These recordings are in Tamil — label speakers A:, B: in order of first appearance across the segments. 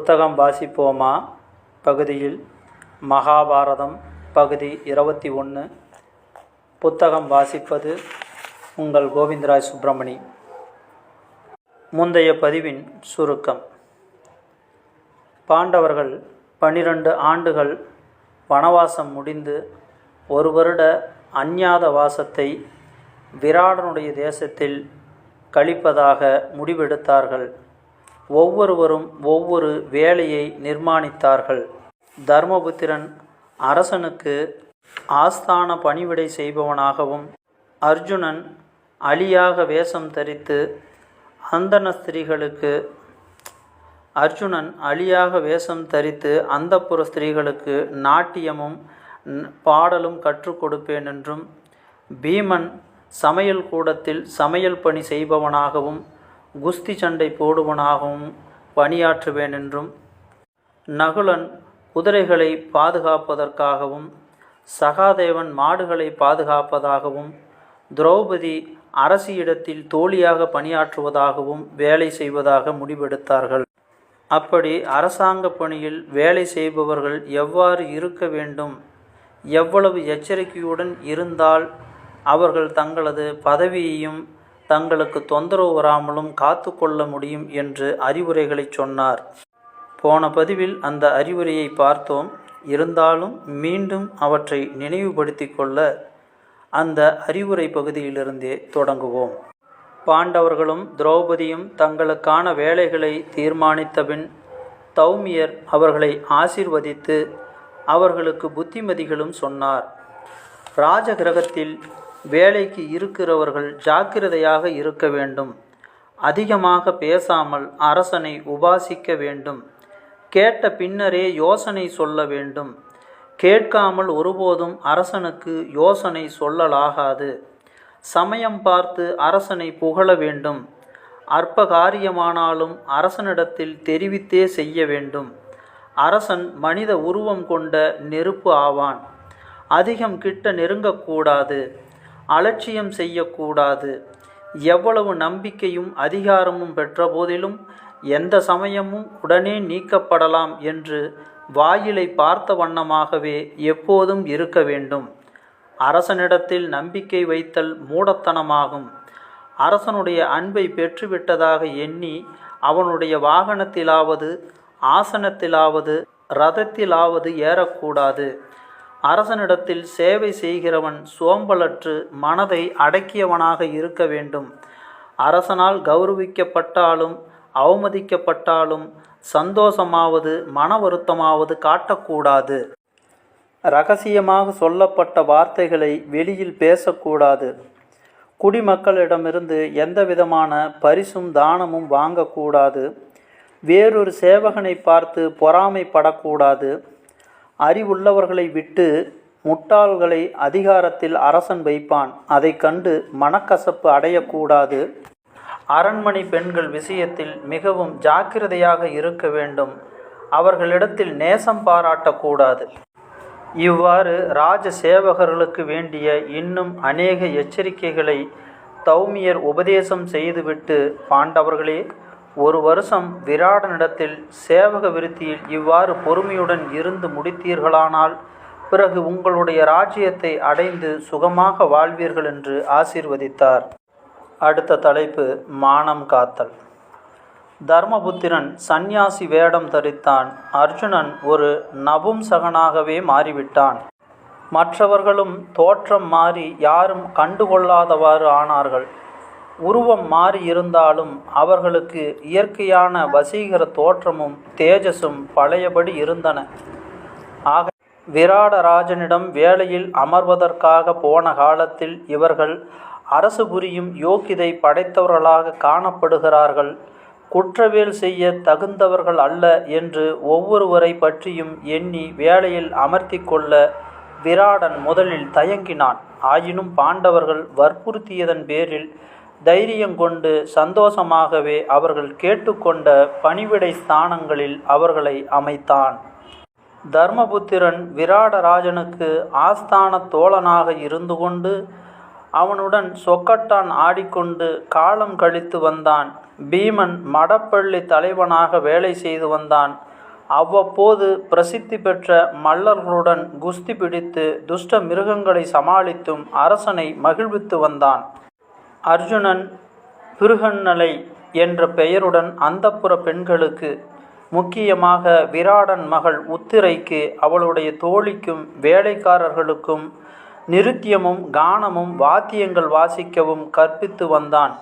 A: புத்தகம் வாசிப்போமா? பகுதியில் மகாபாரதம் பகுதி இருபத்தி ஒன்று புத்தகம் வாசிப்பது உங்கள் கோவிந்தராஜ் சுப்பிரமணி. முந்தைய பதிவின் சுருக்கம். பாண்டவர்கள் பன்னிரண்டு ஆண்டுகள் வனவாசம் முடிந்து ஒரு வருட அஞ்ஞாத வாசத்தை விராடனுடைய தேசத்தில் கழிப்பதாக முடிவெடுத்தார்கள். ஒவ்வொருவரும் ஒவ்வொரு வேலையை நிர்மாணித்தார்கள். தர்மபுத்திரன் அரசனுக்கு ஆஸ்தான பணிவிடை செய்பவனாகவும் அர்ஜுனன் அலியாக வேஷம் தரித்து அந்தன ஸ்திரீகளுக்கு அர்ஜுனன் அலியாக வேஷம் தரித்து அந்தப்புற ஸ்திரீகளுக்கு நாட்டியமும் பாடலும் கற்றுக் கொடுப்பேன் என்றும் பீமன் சமையல் கூடத்தில் சமையல் பணி செய்பவனாகவும் குஸ்தி சண்டை போடுவனாகவும் பணியாற்றுவேன் என்றும் நகுலன் குதிரைகளை பாதுகாப்பதற்காகவும் சகாதேவன் மாடுகளை பாதுகாப்பதாகவும் திரௌபதி அரசியிடத்தில் தோழியாக பணியாற்றுவதாகவும் வேலை செய்வதாக முடிவெடுத்தார்கள். அப்படி அரசாங்க பணியில் வேலை செய்பவர்கள் எவ்வாறு இருக்க வேண்டும்? எவ்வளவு எச்சரிக்கையுடன் இருந்தால் அவர்கள் தங்களது பதவியையும் தங்களுக்கு தொந்தரவு வராமலும் காத்து கொள்ள முடியும் என்று அறிவுரைகளை சொன்னார். போன பதிவில் அந்த அறிவுரையை பார்த்தோம். இருந்தாலும் மீண்டும் அவற்றை நினைவுபடுத்திக் கொள்ள அந்த அறிவுரை பகுதியிலிருந்தே தொடங்குவோம். பாண்டவர்களும் திரௌபதியும் தங்களுக்கான வேலைகளை தீர்மானித்தபின் தௌமியர் அவர்களை ஆசிர்வதித்து அவர்களுக்கு புத்திமதிகளும் சொன்னார். ராஜகிரகத்தில் வேலைக்கு இருக்கிறவர்கள் ஜாக்கிரதையாக இருக்க வேண்டும். அதிகமாக பேசாமல் அரசனை உபாசிக்க வேண்டும். கேட்ட பின்னரே யோசனை சொல்ல வேண்டும். கேட்காமல் ஒருபோதும் அரசனுக்கு யோசனை சொல்லலாகாது. சமயம் பார்த்து அரசனை புகழ வேண்டும். அற்ப காரியமானாலும் அரசனிடத்தில் தெரிவித்தே செய்ய வேண்டும். அரசன் மனித உருவம் கொண்ட நெருப்பு ஆவான். அதிகம் கிட்ட நெருங்கக்கூடாது. அலட்சியம் செய்யக்கூடாது. எவ்வளவு நம்பிக்கையும் அதிகாரமும் பெற்ற போதிலும் எந்த சமயமும் உடனே நீக்கப்படலாம் என்று வாயிலை பார்த்த வண்ணமாகவே எப்போதும் இருக்க வேண்டும். அரசனிடத்தில் நம்பிக்கை வைத்தல் மூடத்தனமாகும். அரசனுடைய அன்பை பெற்றுவிட்டதாக எண்ணி அவனுடைய வாகனத்திலாவது ஆசனத்திலாவது ரதத்திலாவது ஏறக்கூடாது. அரசனிடத்தில் சேவை செய்கிறவன் சோம்பலற்று மனதை அடக்கியவனாக இருக்க வேண்டும். அரசனால் கௌரவிக்கப்பட்டாலும் அவமதிக்கப்பட்டாலும் சந்தோஷமாவது மன வருத்தமாவது காட்டக்கூடாது. ரகசியமாக சொல்லப்பட்ட வார்த்தைகளை வெளியில் பேசக்கூடாது. குடிமக்களிடமிருந்து எந்தவிதமான பரிசும் தானமும் வாங்கக்கூடாது. வேறொரு சேவகனை பார்த்து பொறாமைப்படக்கூடாது. அறிவுள்ளவர்களை விட்டு முட்டாள்களை அதிகாரத்தில் அரசன் வைப்பான். அதை கண்டு மனக்கசப்பு அடையக்கூடாது. அரண்மனை பெண்கள் விஷயத்தில் மிகவும் ஜாக்கிரதையாக இருக்க வேண்டும். அவர்களிடத்தில் நேசம் பாராட்டக்கூடாது. இவ்வாறு ராஜ சேவகர்களுக்கு வேண்டிய இன்னும் அநேக எச்சரிக்கைகளை தௌமியர் உபதேசம் செய்துவிட்டு பாண்டவர்களே ஒரு வருஷம் விராடனிடத்தில் சேவக விருத்தியில் இவ்வாறு பொறுமையுடன் இருந்து முடித்தீர்களானால் பிறகு உங்களுடைய ராஜ்யத்தை அடைந்து சுகமாக வாழ்வீர்கள் என்று ஆசீர்வதித்தார். அடுத்த தலைப்பு மானம் காத்தல். தர்மபுத்திரன் சந்நியாசி வேடம் தரித்தான். அர்ஜுனன் ஒரு நபும் சகனாகவே மாறிவிட்டான். மற்றவர்களும் தோற்றம் மாறி யாரும் கண்டுகொள்ளாதவாறு ஆனார்கள். உருவம் மாறி இருந்தாலும் அவர்களுக்கு இயற்கையான வசீகர தோற்றமும் தேஜஸும் பழையபடி இருந்தன. ஆக விராடராஜனிடம் வேலையில் அமர்வதற்காக போன காலத்தில் இவர்கள் அரசு புரியும் யோக்கியதை படைத்தவர்களாக காணப்படுகிறார்கள். குற்றவியல் செய்ய தகுந்தவர்கள் அல்ல என்று ஒவ்வொருவரை பற்றியும் எண்ணி வேலையில் அமர்த்தி கொள்ள விராடன் முதலில் தயங்கினான். ஆயினும் பாண்டவர்கள் வற்புறுத்தியதன் பேரில் தைரியம் கொண்டு சந்தோஷமாகவே அவர்கள் கேட்டுக்கொண்ட பணிவிடை ஸ்தானங்களில் அவர்களை அமைத்தான். தர்மபுத்திரன் விராடராஜனுக்கு ஆஸ்தான தோழனாக இருந்து கொண்டு அவனுடன் சொக்கட்டான் ஆடிக்கொண்டு காலம் கழித்து வந்தான். பீமன் மடப்பள்ளி தலைவனாக வேலை செய்து வந்தான். அவ்வப்போது பிரசித்தி பெற்ற மல்லர்களுடன் குஸ்தி பிடித்து துஷ்ட மிருகங்களை சமாளித்தும் அரசனை மகிழ்வித்து வந்தான். அர்ஜுனன் பிருகன்னலை என்ற பெயருடன் அந்தப்புற பெண்களுக்கு முக்கியமாக விராடன் மகள் உத்திரைக்கு அவளுடைய தோழிக்கும் வேலைக்காரர்களுக்கும் நிருத்தியமும் கானமும் வாத்தியங்கள் வாசிக்கவும் கற்பித்து வந்தான்.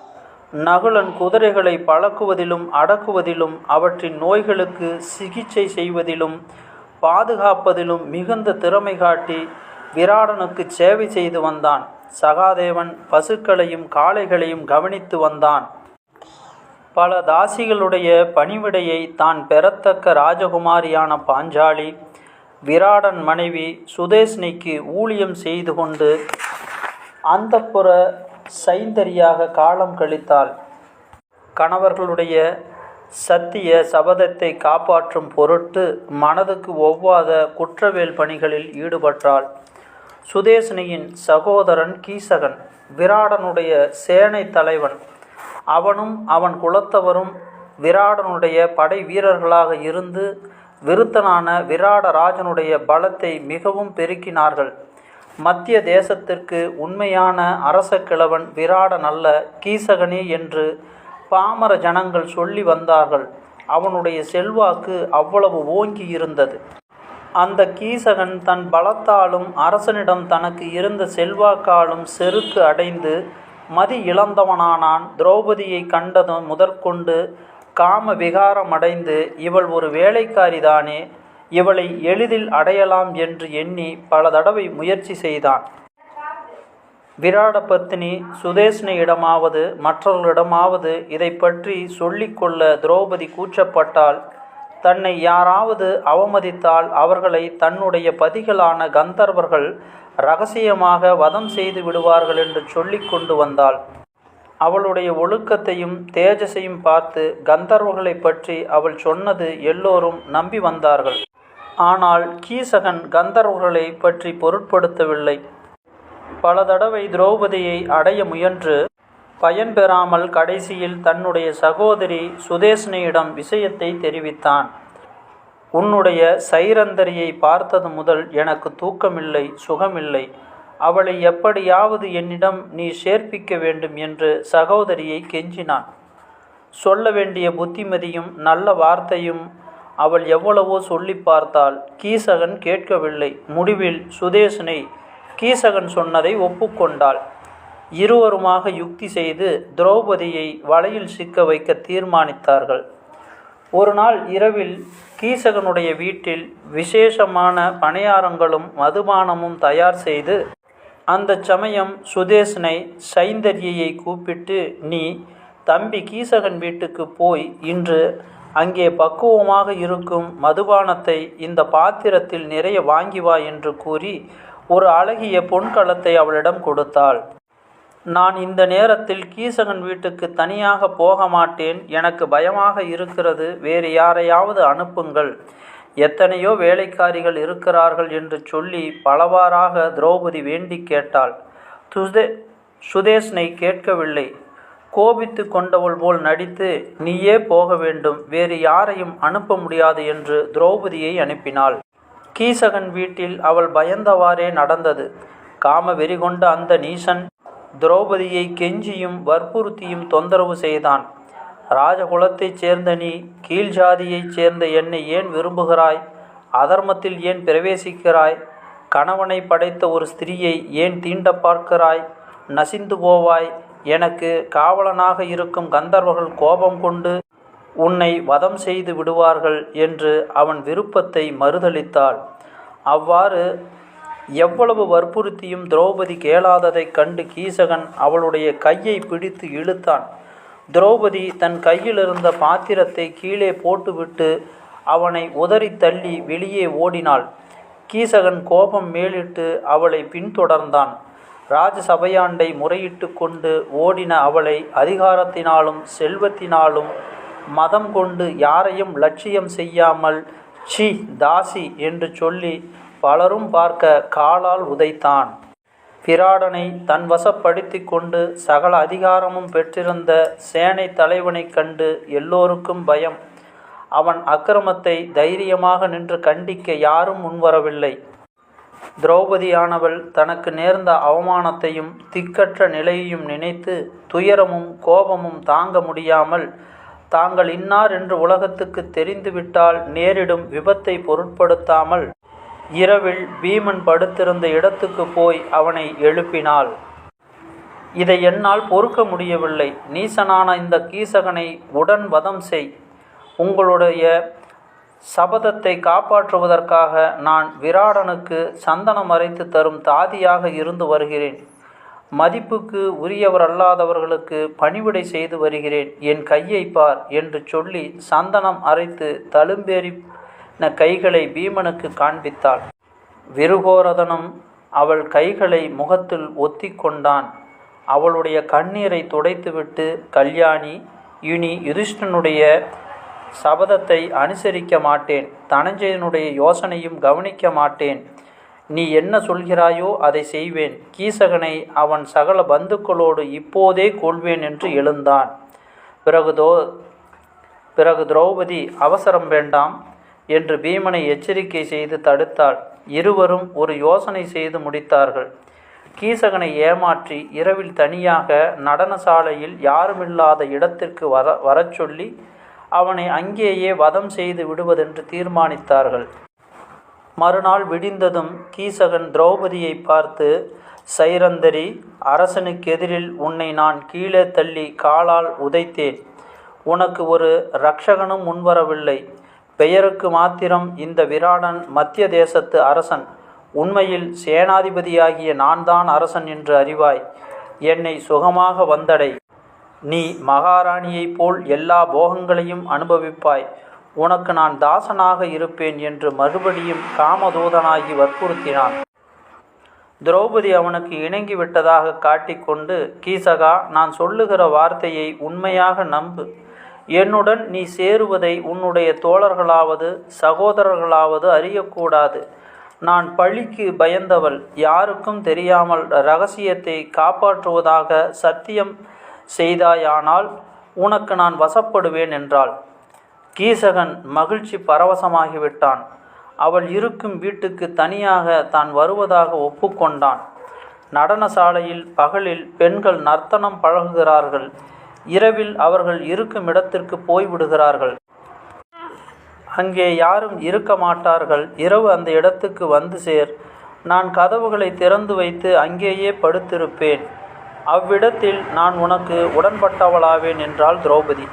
A: நகுலன் குதிரைகளை பழக்குவதிலும் அடக்குவதிலும் அவற்றின் நோய்களுக்கு சிகிச்சை செய்வதிலும் பாதுகாப்பதிலும் மிகுந்த திறமை காட்டி விராடனுக்கு சேவை செய்து வந்தான். சகாதேவன் பசுக்களையும் காளைகளையும் கவனித்து வந்தான். பல தாசிகளுடைய பணிவிடையை தான் பெறத்தக்க ராஜகுமாரியான பாஞ்சாலி விராடன் மனைவி சுதேஷ்னிக்கு ஊழியம் செய்து கொண்டு அந்தப்புற சைந்தரியாக காலம் கழித்தாள். கணவர்களுடைய சத்திய சபதத்தை காப்பாற்றும் பொருட்டு மனதுக்கு ஒவ்வாத குற்றவியல் பணிகளில் ஈடுபட்டாள். சுதேசனியின் சகோதரன் கீசகன் விராடனுடைய சேனை தலைவன். அவனும் அவன் குலத்தவரும் விராடனுடைய படை வீரர்களாக இருந்து விருத்தனான விராடராஜனுடைய பலத்தை மிகவும் பெருக்கினார்கள். மத்திய தேசத்திற்கு உண்மையான அரச கிழவன் விராடன் அல்ல கீசகனே என்று பாமர ஜனங்கள் சொல்லி வந்தார்கள். அவனுடைய செல்வாக்கு அவ்வளவு ஓங்கி இருந்தது அந்த கீசகன் தன் பலத்தாலும் அரசனிடம் தனக்கு இருந்த செல்வாக்காலும் செருக்கு அடைந்து மதி இழந்தவனானான். திரௌபதியை கண்டதும் முதற்கொண்டு காம விகாரமடைந்து இவள் ஒரு வேலைக்காரிதானே இவளை எளிதில் அடையலாம் என்று எண்ணி பல தடவை முயற்சி செய்தான். விராட பத்தினி சுதேஷ்ணியிடமாவது மற்றவர்களிடமாவது இதை பற்றி சொல்லிக்கொள்ள திரௌபதி கூச்சப்பட்டால் தன்னை யாராவது அவமதித்தால் அவர்களை தன்னுடைய பதிகளான கந்தர்வர்கள் ரகசியமாக வதம் செய்து விடுவார்கள் என்று சொல்லி கொண்டு வந்தாள். அவளுடைய ஒழுக்கத்தையும் தேஜஸையும் பார்த்து கந்தர்வர்களை பற்றி அவள் சொன்னது எல்லோரும் நம்பி வந்தார்கள். ஆனால் கீசகன் கந்தர்வர்களை பற்றி பொருட்படுத்தவில்லை. பல தடவை திரௌபதியை அடைய முயன்று பயன் பெறாமல் கடைசியில் தன்னுடைய சகோதரி சுதேஷ்னியிடம் விஷயத்தை தெரிவித்தான். உன்னுடைய சைரந்தரியை பார்த்தது முதல் எனக்கு தூக்கமில்லை சுகமில்லை. அவளை எப்படியாவது என்னிடம் நீ சேர்ப்பிக்க வேண்டும் என்று சகோதரியை கெஞ்சினான். சொல்ல வேண்டிய புத்திமதியும் நல்ல வார்த்தையும் அவள் எவ்வளவோ சொல்லி பார்த்தாள். கீசகன் கேட்கவில்லை. முடிவில் சுதேசனை கீசகன் சொன்னதை ஒப்புக்கொண்டாள். இருவருமாக யுக்தி செய்து திரௌபதியை வலையில் சிக்க வைக்க தீர்மானித்தார்கள். ஒரு நாள் இரவில் கீசகனுடைய வீட்டில் விசேஷமான பணியாரங்களும் மதுபானமும் தயார் செய்து அந்த சமயம் சுதேசனை சைந்தர்யை கூப்பிட்டு நீ தம்பி கீசகன் வீட்டுக்கு போய் இன்று அங்கே பக்குவமாக இருக்கும் மதுபானத்தை இந்த பாத்திரத்தில் நிறைய வாங்கி வா என்று கூறி ஒரு அழகிய பொன்கலத்தை அவளிடம் கொடுத்தாள். நான் இந்த நேரத்தில் கீசகன் வீட்டுக்கு தனியாக போக மாட்டேன். எனக்கு பயமாக இருக்கிறது. வேறு யாரையாவது அனுப்புங்கள். எத்தனையோ வேலைக்காரிகள் இருக்கிறார்கள் என்று சொல்லி பலவாறாக திரௌபதி வேண்டி கேட்டாள். சுதே சுதேஷ்னை கேட்கவில்லை. கோபித்து கொண்டவள் போல் நடித்து நீயே போக வேண்டும். வேறு யாரையும் அனுப்ப முடியாது என்று திரௌபதியை அனுப்பினாள். கீசகன் வீட்டில் அவள் பயந்தவாறே நடந்தது. காம வெறி கொண்ட அந்த நீசன் திரௌபதியை கெஞ்சியும் வற்புறுத்தியும் தொந்தரவு செய்தான். ராஜகுலத்தைச் சேர்ந்த நீ கீழ் ஜாதியைச் சேர்ந்த என்னை ஏன் விரும்புகிறாய்? அதர்மத்தில் ஏன் பிரவேசிக்கிறாய்? கணவனை படைத்த ஒரு ஸ்திரீயை ஏன் தீண்ட பார்க்கிறாய்? நசிந்து போவாய். எனக்கு காவலனாக இருக்கும் கந்தர்வர்கள் கோபம் கொண்டு உன்னை வதம் செய்து விடுவார்கள் என்று அவன் விருப்பத்தை மறுதளித்தாள் அவ்வாறு எவ்வளவு வற்புறுத்தியும் திரௌபதி கேளாததைக் கண்டு கீசகன் அவளுடைய கையை பிடித்து இழுத்தான். திரௌபதி தன் கையிலிருந்த பாத்திரத்தை கீழே போட்டுவிட்டு அவனை உதறி தள்ளி வெளியே ஓடினாள். கீசகன் கோபம் மேலிட்டு அவளை பின்தொடர்ந்தான். ராஜசபையாண்டை முறையிட்டு கொண்டு ஓடின அவளை அதிகாரத்தினாலும் செல்வத்தினாலும் மதம் கொண்டு யாரையும் லட்சியம் செய்யாமல் சி தாசி என்று சொல்லி பலரும் பார்க்க காலால் உதைத்தான். பிராடனை தன் வசப்படுத்தி கொண்டு சகல அதிகாரமும் பெற்றிருந்த சேனை தலைவனைக் கண்டு எல்லோருக்கும் பயம். அவன் அக்கிரமத்தை தைரியமாக நின்று கண்டிக்க யாரும் முன்வரவில்லை. திரௌபதியானவள் தனக்கு நேர்ந்த அவமானத்தையும் திக்கற்ற நிலையையும் நினைத்து துயரமும் கோபமும் தாங்க முடியாமல் தாங்கள் இன்னார் என்று உலகத்துக்கு தெரிந்துவிட்டால் நேரிடும் விபத்தை பொருட்படுத்தாமல் இரவில் பீமன் படுத்திருந்த இடத்துக்கு போய் அவனை எழுப்பினாள். இதை என்னால் பொறுக்க முடியவில்லை. நீசனான இந்த கீசகனை உடன் வதம் செய். உங்களுடைய சபதத்தை காப்பாற்றுவதற்காக நான் விராடனுக்கு சந்தனம் அரைத்து தரும் தாதியாக இருந்து வருகிறேன். மதிப்புக்கு உரியவரல்லாதவர்களுக்கு பணிவிடை செய்து வருகிறேன். என் கையை பார் என்று சொல்லி சந்தனம் அரைத்து தழும்பேறி கைகளை பீமனுக்கு காண்பித்தாள். விருகோரதனும் அவள் கைகளை முகத்தில் ஒத்தி கொண்டான் அவளுடைய கண்ணீரை துடைத்துவிட்டு கல்யாணி இனி யுதிஷ்டனுடைய சபதத்தை அனுசரிக்க மாட்டேன். தனஞ்சயனுடைய யோசனையும் கவனிக்க மாட்டேன். நீ என்ன சொல்கிறாயோ அதை செய்வேன். கீசகனை அவன் சகல பந்துக்களோடு இப்போதே கொள்வேன் என்று எழுந்தான். பிறகு தோ பிறகு திரௌபதி அவசரம் வேண்டாம். என்று பீமனை எச்சரிக்கை செய்து தடுத்தாள். இருவரும் ஒரு யோசனை செய்து முடித்தார்கள். கீசகனை ஏமாற்றி இரவில் தனியாக நடனசாலையில் யாருமில்லாத இடத்திற்கு வர வரச் சொல்லி அவனை அங்கேயே வதம் செய்து விடுவதென்று தீர்மானித்தார்கள். மறுநாள் விடிந்ததும் கீசகன் திரௌபதியை பார்த்து சைரந்தரி அரசனுக்கு எதிரில் உன்னை நான் கீழே தள்ளி காலால் உதைத்தேன். உனக்கு ஒரு ரக்ஷகனும் முன்வரவில்லை. பெயருக்கு மாத்திரம் இந்த விராடன் மத்திய தேசத்து அரசன். உண்மையில் சேனாதிபதியாகிய நான் தான் அரசன் என்று அறிவாய். என்னை சுகமாக வந்தடை. நீ மகாராணியைப் போல் எல்லா போகங்களையும் அனுபவிப்பாய். உனக்கு நான் தாசனாக இருப்பேன் என்று மறுபடியும் காமதூதனாகி வற்புறுத்தினான். திரௌபதி அவனுக்கு இணங்கி விட்டதாக காட்டிக்கொண்டு கீசகா நான் சொல்லுகிற வார்த்தையை உண்மையாக நம்பு. என்னுடன் நீ சேருவதை உன்னுடைய தோழர்களாவது சகோதரர்களாவது அறியக்கூடாது. நான் பழிக்கு பயந்தவள் யாருக்கும் தெரியாமல் ரகசியத்தை காப்பாற்றுவதாக சத்தியம் செய்தாயானால் உனக்கு நான் வசப்படுவேன் என்றாள். கீசகன் மகிழ்ச்சி பரவசமாகிவிட்டான். அவள் இருக்கும் வீட்டுக்கு தனியாக தான் வருவதாக ஒப்புக்கொண்டான். நடன சாலையில் பகலில் பெண்கள் நர்த்தனம் பழகுகிறார்கள். இரவில் அவர்கள் இருக்கும் இடத்திற்கு போய்விடுகிறார்கள். அங்கே யாரும் இருக்க மாட்டார்கள். இரவு அந்த இடத்துக்கு வந்து சேர். நான் கதவுகளை திறந்து வைத்து அங்கேயே படுத்திருப்பேன். அவ்விடத்தில் நான் உனக்கு உடன்பட்டவளாவேன் என்றாள் திரௌபதி.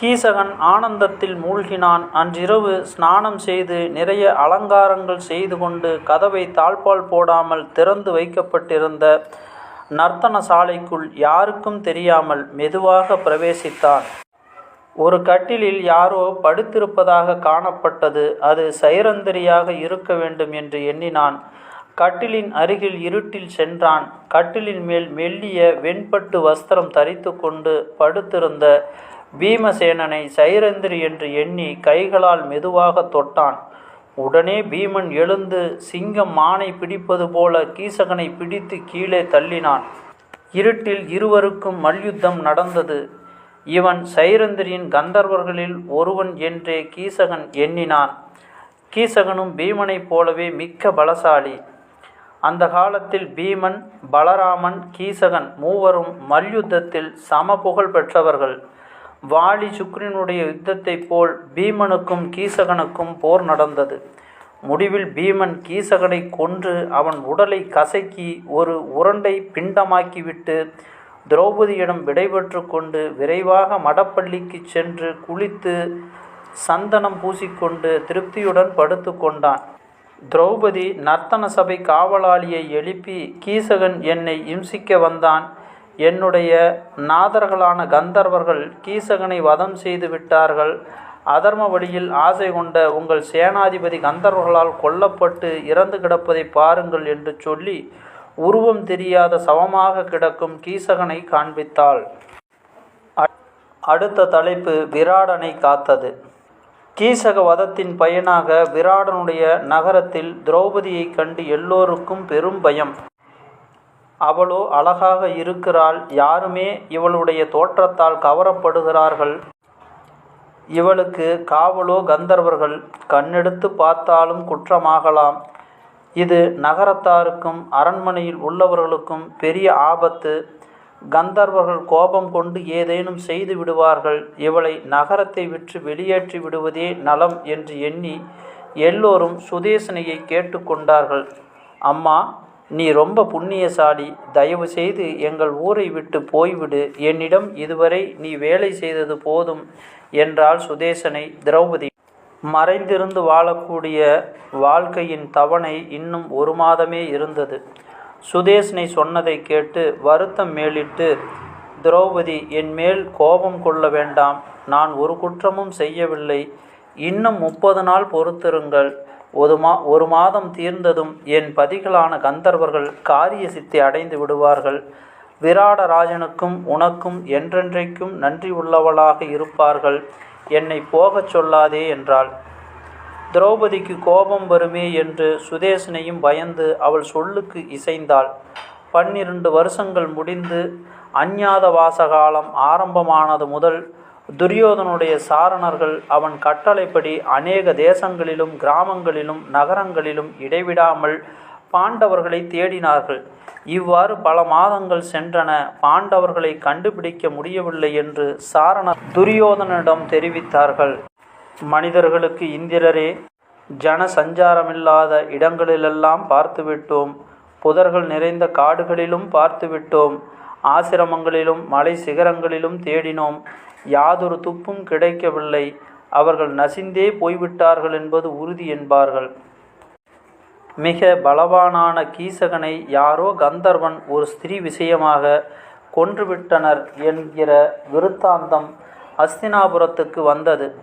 A: கீசகன் ஆனந்தத்தில் மூழ்கினான். அன்றிரவு ஸ்நானம் செய்து நிறைய அலங்காரங்கள் செய்து கொண்டு கதவை தாழ்பால் போடாமல் திறந்து வைக்கப்பட்டிருந்த நர்த்தன சாலைக்குள் யாருக்கும் தெரியாமல் மெதுவாக பிரவேசித்தான். ஒரு கட்டிலில் யாரோ படுத்திருப்பதாக காணப்பட்டது. அது சைரந்தரியாக இருக்க வேண்டும் என்று எண்ணினான். கட்டிலின் அருகில் இருட்டில் சென்றான். கட்டிலின் மேல் மெல்லிய வெண்பட்டு வஸ்திரம் தரித்து கொண்டு படுத்திருந்த பீமசேனனை சைரந்திரி என்று எண்ணி கைகளால் மெதுவாக தொட்டான். உடனே பீமன் எழுந்து சிங்கம் மானை பிடிப்பது போல கீசகனை பிடித்து கீழே தள்ளினான். இருட்டில் இருவருக்கும் மல்யுத்தம் நடந்தது. இவன் சைரந்திரியின் கந்தர்வர்களில் ஒருவன் என்றே கீசகன் எண்ணினான். கீசகனும் பீமனைப் போலவே மிக்க பலசாலி. அந்த காலத்தில் பீமன் பலராமன் கீசகன் மூவரும் மல்யுத்தத்தில் சம புகழ் பெற்றவர்கள். வாலி சுக்ரனுடைய யுத்தத்தைப் போல் பீமனுக்கும் கீசகனுக்கும் போர் நடந்தது. முடிவில் பீமன் கீசகனை கொன்று அவன் உடலை கசக்கி ஒரு உருண்டை பிண்டமாக்கிவிட்டு திரௌபதியிடம் விடைபெற்று கொண்டு விரைவாக மடப்பள்ளிக்கு சென்று குளித்து சந்தனம் பூசிக்கொண்டு திருப்தியுடன் படுத்து கொண்டான். திரௌபதி நர்த்தன சபை காவலாளியை எழுப்பி கீசகன் என்னை இம்சிக்க வந்தான். என்னுடைய நாதர்களான கந்தர்வர்கள் கீசகனை வதம் செய்து விட்டார்கள். அதர்ம வழியில் ஆசை கொண்ட உங்கள் சேனாதிபதி கந்தர்வர்களால் கொல்லப்பட்டு இறந்து கிடப்பதை பாருங்கள் என்று சொல்லி உருவம் தெரியாத சவமாக கிடக்கும் கீசகனை காண்பித்தாள். அடுத்த தலைப்பு விராடனை காத்தது. கீசக வதத்தின் பயனாக விராடனுடைய நகரத்தில் திரௌபதியைக் கண்டு எல்லோருக்கும் பெரும் பயம். அவளோ அழகாக இருக்கிறாள் யாருமே இவளுடைய தோற்றத்தால் கவரப்படுகிறார்கள். இவளுக்கு காவலோ கந்தர்வர்கள் கண்ணெடுத்து பார்த்தாலும் குற்றமாகலாம். இது நகரத்தாருக்கும் அரண்மனையில் உள்ளவர்களுக்கும் பெரிய ஆபத்து. கந்தர்வர்கள் கோபம் கொண்டு ஏதேனும் செய்து விடுவார்கள். இவளை நகரத்தை விற்று வெளியேற்றி விடுவதே நலம் என்று எண்ணி எல்லோரும் சுதேசனையை கேட்டுக்கொண்டார்கள் அம்மா நீ ரொம்ப புண்ணியசாலி. தயவு செய்து எங்கள் ஊரை விட்டு போய்விடு. என்னிடம் இதுவரை நீ வேலை செய்தது போதும் என்றாள் சுதேசனை. திரௌபதி மறைந்திருந்து வாழக்கூடிய வாழ்க்கையின் தவணை இன்னும் ஒரு மாதமே இருந்தது. சுதேசனை சொன்னதை கேட்டு வருத்தம் மேலிட்டு திரௌபதி என் மேல் கோபம் கொள்ள வேண்டாம். நான் ஒரு குற்றமும் செய்யவில்லை. இன்னும் முப்பது நாள் பொறுத்திருங்கள். ஒரு மா ஒரு மாதம் தீர்ந்ததும் என் பதிகளான கந்தர்வர்கள் காரிய சித்தி அடைந்து விடுவார்கள். விராடராஜனுக்கும் உனக்கும் என்றென்றைக்கும் நன்றி உள்ளவளாக இருப்பார்கள். என்னை போகச் சொல்லாதே என்றாள். திரௌபதிக்கு கோபம் வருமே என்று சுதேசனையும் பயந்து அவள் சொல்லுக்கு இசைந்தாள். பன்னிரண்டு வருஷங்கள் முடிந்து அஞ்ஞாத வாசகாலம் ஆரம்பமானது முதல் துரியோதனுடைய சாரணர்கள் அவன் கட்டளைப்படி அநேக தேசங்களிலும் கிராமங்களிலும் நகரங்களிலும் இடைவிடாமல் பாண்டவர்களை தேடினார்கள். இவ்வாறு பல மாதங்கள் சென்றன. பாண்டவர்களை கண்டுபிடிக்க முடியவில்லை என்று சாரணர் துரியோதனிடம் தெரிவித்தார்கள். மனிதர்களுக்கு இந்திரரே ஜன சஞ்சாரமில்லாத இடங்களிலெல்லாம் பார்த்துவிட்டோம். புதர்கள் நிறைந்த காடுகளிலும் பார்த்துவிட்டோம். ஆசிரமங்களிலும் மலை சிகரங்களிலும் தேடினோம். யாதொரு துப்பும் கிடைக்கவில்லை. அவர்கள் நசிந்தே போய்விட்டார்கள் என்பது உறுதி என்பார்கள். மிக பலவானான கீசகனை யாரோ கந்தர்வன் ஒரு ஸ்திரீ விஷயமாக கொன்றுவிட்டனர் என்கிற விருத்தாந்தம் அஸ்தினாபுரத்துக்கு வந்தது.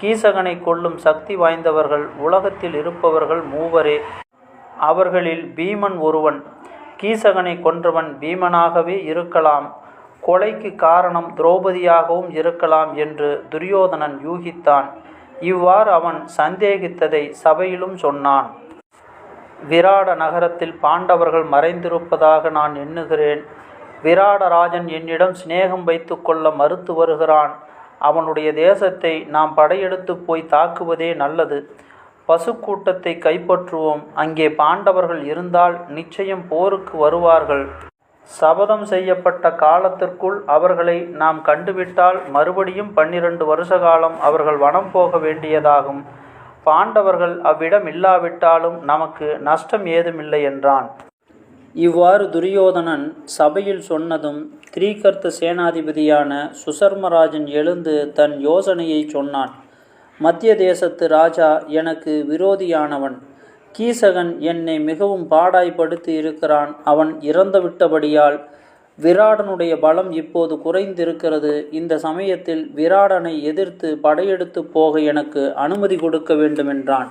A: கீசகனை கொல்லும் சக்தி வாய்ந்தவர்கள் உலகத்தில் இருப்பவர்கள் மூவரே. அவர்களில் பீமன் ஒருவன். கீசகனை கொன்றவன் பீமனாகவே இருக்கலாம். கொலைக்கு காரணம் திரௌபதியாகவும் இருக்கலாம் என்று துரியோதனன் யூகித்தான். இவ்வாறு அவன் சந்தேகித்ததை சபையிலும் சொன்னான். விராட நகரத்தில் பாண்டவர்கள் மறைந்திருப்பதாக நான் எண்ணுகிறேன். விராடராஜன் என்னிடம் சிநேகம் வைத்து கொள்ள மறுத்து வருகிறான். அவனுடைய தேசத்தை நாம் படையெடுத்து போய் தாக்குவதே நல்லது. பசுக்கூட்டத்தை கைப்பற்றுவோம். அங்கே பாண்டவர்கள் இருந்தால் நிச்சயம் போருக்கு வருவார்கள். சபதம் செய்யப்பட்ட காலத்திற்குள் அவர்களை நாம் கண்டுவிட்டால் மறுபடியும் பன்னிரண்டு வருஷ காலம் அவர்கள் வனம் போக வேண்டியதாகும். பாண்டவர்கள் அவ்விடம் இல்லாவிட்டாலும் நமக்கு நஷ்டம் ஏதுமில்லை என்றான். இவ்வாறு துரியோதனன் சபையில் சொன்னதும் திரீகர்த்த சேனாதிபதியான சுசர்மராஜன் எழுந்து தன் யோசனையை சொன்னான். மத்திய தேசத்து ராஜா எனக்கு விரோதியானவன். கீசகன் என்னை மிகவும் பாடாய்படுத்தி இருக்கிறான். அவன் இறந்துவிட்டபடியால் விராடனுடைய பலம் இப்போது குறைந்திருக்கிறது. இந்த சமயத்தில் விராடனை எதிர்த்து படையெடுத்து போக எனக்கு அனுமதி கொடுக்க வேண்டுமென்றான்.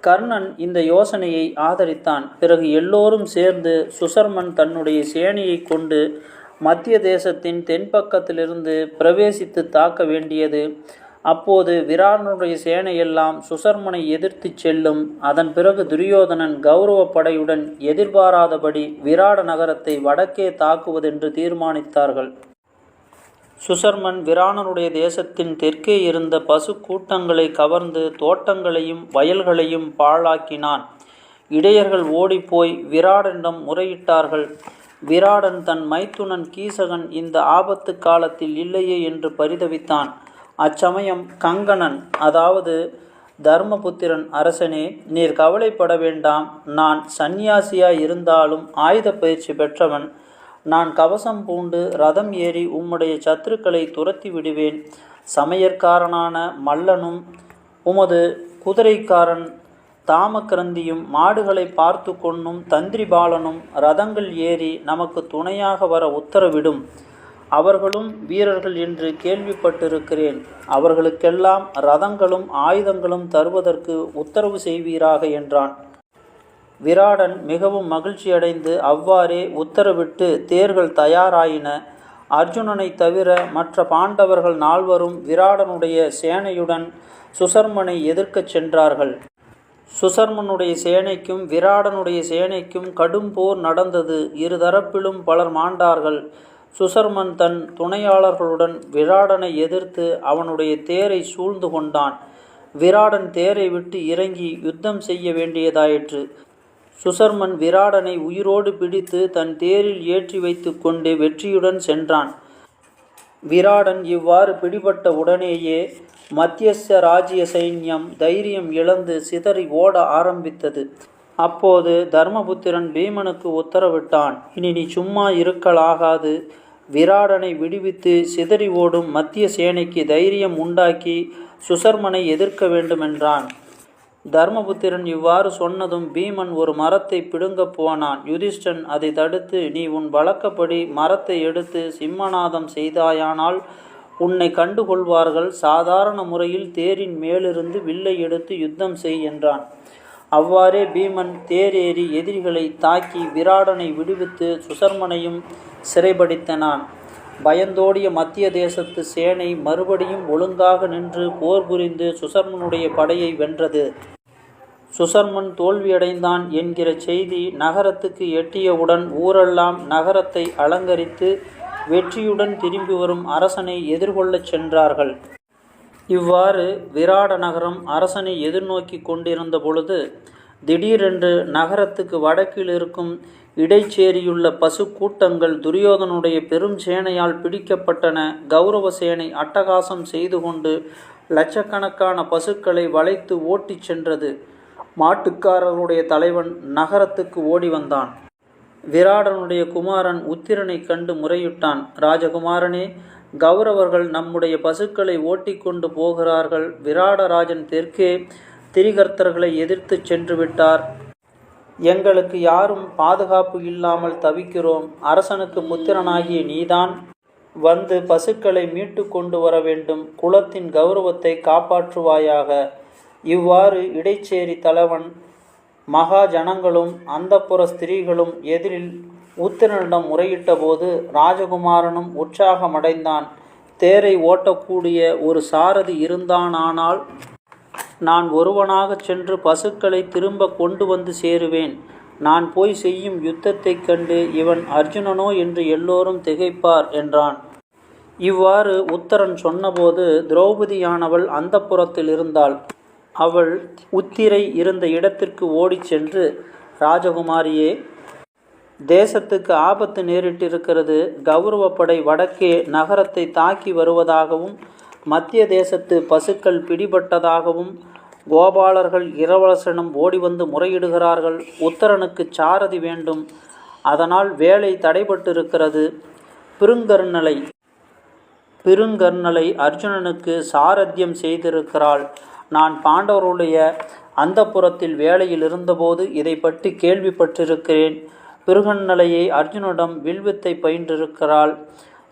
A: கர்ணன் இந்த யோசனையை ஆதரித்தான். பிறகு எல்லோரும் சேர்ந்து சுசர்மன் தன்னுடைய சேனையை கொண்டு மத்திய தேசத்தின் தென்பக்கத்திலிருந்து பிரவேசித்து தாக்க வேண்டியது அப்போது விராடனுடைய சேனையெல்லாம் சுசர்மனை எதிர்த்து செல்லும். அதன் பிறகு துரியோதனன் கௌரவ படையுடன் எதிர்பாராதபடி விராட நகரத்தை வடக்கே தாக்குவதென்று தீர்மானித்தார்கள். சுசர்மன் விராணனுடைய தேசத்தின் தெற்கே இருந்த பசு கூட்டங்களை கவர்ந்து தோட்டங்களையும் வயல்களையும் பாழாக்கினான். இடையர்கள் ஓடிப்போய் விராடனிடம் முறையிட்டார்கள். விராடன் தன் மைத்துனன் கீசகன் இந்த ஆபத்து காலத்தில் இல்லையே என்று பரிதவித்தான். அச்சமயம் கங்கணன் அதாவது தர்மபுத்திரன் அரசனே நீர் கவலைப்பட வேண்டாம். நான் சந்நியாசியாய் இருந்தாலும் ஆயுத பயிற்சி பெற்றவன். நான் கவசம் பூண்டு ரதம் ஏறி உம்முடைய சத்துருக்களை துரத்தி விடுவேன். சமையற்காரனான மல்லனும் உமது குதிரைக்காரன் தாமக்கிரந்தியும் மாடுகளை பார்த்து கொன்னும் தந்திரி பாலனும் ரதங்கள் ஏறி நமக்கு துணையாக வர உத்தரவிடும். அவர்களும் வீரர்கள் என்று கேள்விப்பட்டிருக்கிறேன். அவர்களுக்கெல்லாம் ரதங்களும் ஆயுதங்களும் தருவதற்கு உத்தரவு செய்வீராக என்றான். விராடன் மிகவும் மகிழ்ச்சியடைந்து அவ்வாறே உத்தரவிட்டு தேர்கள் தயாராயின. அர்ஜுனனை தவிர மற்ற பாண்டவர்கள் நால்வரும் விராடனுடைய சேனையுடன் சுசர்மனை எதிர்க்கச் சென்றார்கள். சுசர்மனுடைய சேனைக்கும் விராடனுடைய சேனைக்கும் கடும் போர் நடந்தது. இருதரப்பிலும் பலர் மாண்டார்கள். சுசர்மன் தன் துணையாளர்களுடன் விராடனை எதிர்த்து அவனுடைய தேரை சூழ்ந்து கொண்டான். விராடன் தேரை விட்டு இறங்கி யுத்தம் செய்ய வேண்டியதாயிற்று. சுசர்மன் விராடனை உயிரோடு பிடித்து தன் தேரில் ஏற்றி வைத்து கொண்டு வெற்றியுடன் சென்றான். விராடன் இவ்வாறு பிடிபட்ட உடனேயே மத்தியஸ்த ராஜ்ய சைன்யம் தைரியம் இழந்து சிதறி ஓட ஆரம்பித்தது. அப்போது தர்மபுத்திரன் பீமனுக்கு உத்தரவிட்டான் இனி நீ சும்மா இருக்கலாகாது. விராடனை விடுவித்து சிதறி ஓடும் மத்திய சேனைக்கு தைரியம் உண்டாக்கி சுசர்மனை எதிர்க்க வேண்டுமென்றான். தர்மபுத்திரன் இவ்வாறு சொன்னதும் பீமன் ஒரு மரத்தை பிடுங்கப் போனான். யுதிஷ்டன் அதை தடுத்து நீ உன் வழக்கப்படி மரத்தை எடுத்து சிம்மநாதம் செய்தாயானால் உன்னை கண்டுகொள்வார்கள். சாதாரண முறையில் தேரின் மேலிருந்து வில்லை எடுத்து யுத்தம் செய் என்றான். அவ்வாறே பீமன் தேரேறி எதிரிகளை தாக்கி விராடனை விடுவித்து சுசர்மனையும் சிறைபடித்தனான் பயந்தோடிய மத்திய தேசத்து சேனை மறுபடியும் ஒழுங்காக நின்று போர் புரிந்து சுசர்மனுடைய படையை வென்றது. சுசர்மன் தோல்வியடைந்தான் என்கிற செய்தி நகரத்துக்கு எட்டியவுடன் ஊரெல்லாம் நகரத்தை அலங்கரித்து வெற்றியுடன் திரும்பி வரும் அரசனை எதிர்கொள்ளச் சென்றார்கள். இவ்வாறு விராட நகரம் அரசனை எதிர்நோக்கி கொண்டிருந்த பொழுது திடீரென்று நகரத்துக்கு வடக்கில் இருக்கும் இடைச்சேரியுள்ள பசு கூட்டங்கள் துரியோதனுடைய பெரும் சேனையால் பிடிக்கப்பட்டன. கௌரவ சேனை அட்டகாசம் செய்து கொண்டு லட்சக்கணக்கான பசுக்களை வளைத்து ஓட்டிச் சென்றது. மாட்டுக்காரருடைய தலைவன் நகரத்துக்கு ஓடி வந்தான். விராடனுடைய குமாரன் உத்திரனை கண்டு முறையிட்டான். ராஜகுமாரனே கௌரவர்கள் நம்முடைய பசுக்களை ஓட்டிக்கொண்டு போகிறார்கள். விராடராஜன் தெற்கே திரிகர்த்தர்களை எதிர்த்து சென்று விட்டார். எங்களுக்கு யாரும் பாதுகாப்பு இல்லாமல் தவிக்கிறோம். அரசனுக்கு முத்திரனாகிய நீதான். வந்து பசுக்களை மீட்டு கொண்டு வர வேண்டும். குலத்தின் கௌரவத்தை காப்பாற்றுவாயாக. இவ்வாறு இடைச்சேரி தலைவன் மகா ஜனங்களும் அந்தப்புற ஸ்திரீகளும் எதிரில் உத்திரனிடம் முறையிட்டபோது ராஜகுமாரனும் உற்சாகமடைந்தான். தேரை ஓட்டக்கூடிய ஒரு சாரதி இருந்தானானால் நான் ஒருவனாகச் சென்று பசுக்களை திரும்ப கொண்டு வந்து சேருவேன். நான் போய் செய்யும் யுத்தத்தைக் கண்டு இவன் அர்ஜுனனோ என்று எல்லோரும் திகைப்பார் என்றான். இவ்வாறு உத்தரன் சொன்னபோது திரௌபதியானவள் அந்தப்புறத்தில் இருந்தாள். அவள் உத்திரை இருந்த இடத்திற்கு ஓடிச் சென்று ராஜகுமாரியே தேசத்துக்கு ஆபத்து நேரிட்டிருக்கிறது. கௌரவப்படை வடக்கே நகரத்தை தாக்கி வருவதாகவும் மத்திய தேசத்து பசுக்கள் பிடிபட்டதாகவும் கோபாலர்கள் இளவரசனிடம் ஓடி வந்து முறையிடுகிறார்கள். உத்தரனுக்கு சாரதி வேண்டும். அதனால் வேலை தடைபட்டிருக்கிறது. பிருங்கர்ணலை பிருங்கர்ணலை அர்ஜுனனுக்கு சாரத்தியம் செய்திருக்கிறாள். நான் பாண்டவருடைய அந்தப்புறத்தில் வேலையில் இருந்தபோது இதை பற்றி கேள்விப்பட்டிருக்கிறேன். பிருகன்னலையை அர்ஜுனிடம் வில்வித்தை பயின்றிருக்கிறாள்.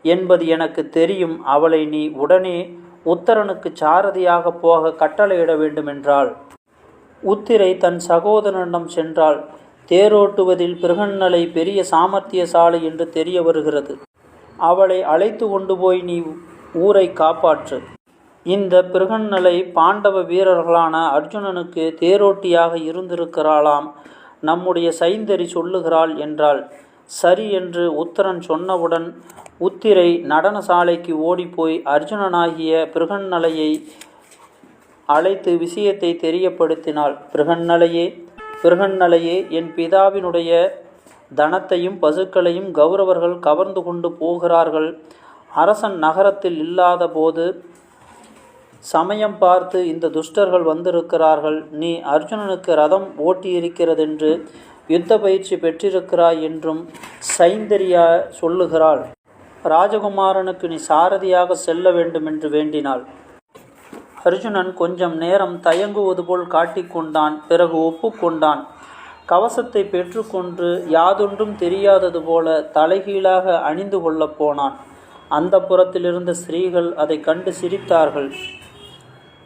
A: என்பது எனக்கு தெரியும். அவளை நீ உடனே உத்தரனுக்கு சாரதியாக போக கட்டளையிட வேண்டுமென்றாள். உத்திரை தன் சகோதரனிடம் சென்றாள். தேரோட்டுவதில் பிருகன்னலை பெரிய சாமர்த்தியசாலை என்று தெரிய வருகிறது. அவளை அழைத்து கொண்டு போய் நீ ஊரை காப்பாற்று. இந்த பிருகன்னலை பாண்டவ வீரர்களான அர்ஜுனனுக்கு தேரோட்டியாக இருந்திருக்கிறாளாம். நம்முடைய சைந்தரி சொல்லுகிறாள் என்றாள். சரி என்று உத்தரன் சொன்னவுடன் உத்திரை நடன சாலைக்கு ஓடிப்போய் அர்ஜுனனாகிய பிருகன்னலையை அழைத்து விஷயத்தை தெரியப்படுத்தினாள். பிருகன்னலையே பிருகன்னலையே என் பிதாவினுடைய தனத்தையும் பசுக்களையும் கௌரவர்கள் கவர்ந்து கொண்டு போகிறார்கள். அரசன் நகரத்தில் இல்லாத போது சமயம் பார்த்து இந்த துஷ்டர்கள் வந்திருக்கிறார்கள். நீ அர்ஜுனனுக்கு ரதம் ஓட்டியிருக்கிறதென்று யுத்த பயிற்சி பெற்றிருக்கிறாய் என்றும் சைந்தரியா சொல்லுகிறாள். ராஜகுமாரனுக்கு நீ சாரதியாக செல்ல வேண்டுமென்று வேண்டினாள். அர்ஜுனன் கொஞ்சம் நேரம் தயங்குவது போல் காட்டிக்கொண்டான் பிறகு ஒப்புக்கொண்டான் கவசத்தை பெற்றுக்கொண்டு யாதொன்றும் தெரியாதது போல தலைகீழாக அணிந்து கொள்ளப் போனான். அந்த புறத்திலிருந்த ஸ்திரீகள் அதை கண்டு சிரித்தார்கள்.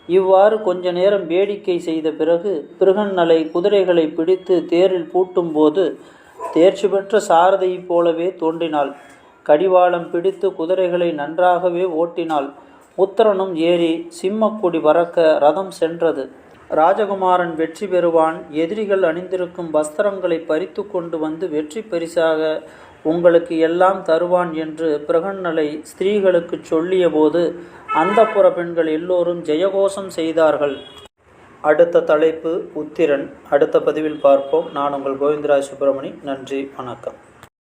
A: இவ்வாறு கொஞ்ச நேரம் வேடிக்கை செய்த பிறகு பிருகன்னலை குதிரைகளை பிடித்து தேரில் பூட்டும்போது தேர்ச்சி பெற்ற சாரதியைப் போலவே தோன்றினாள். கடிவாளம் பிடித்து குதிரைகளை நன்றாகவே ஓட்டினாள். உத்தரனும் ஏறி சிம்மக்குடி பறக்க ரதம் சென்றது. ராஜகுமாரன் வெற்றி பெறுவான். எதிரிகள் அணிந்திருக்கும் வஸ்திரங்களை பறித்து கொண்டு வந்து வெற்றி பரிசாக உங்களுக்கு எல்லாம் தருவான் என்று பிரகன்னலை ஸ்திரீகளுக்கு சொல்லியபோது அந்தப்புற பெண்கள் எல்லோரும் ஜெயகோஷம் செய்தார்கள். அடுத்த தலைப்பு உத்திரன். அடுத்த பதிவில் பார்ப்போம். நான் உங்கள் கோவிந்தராஜ் சுப்பிரமணி நன்றி வணக்கம்.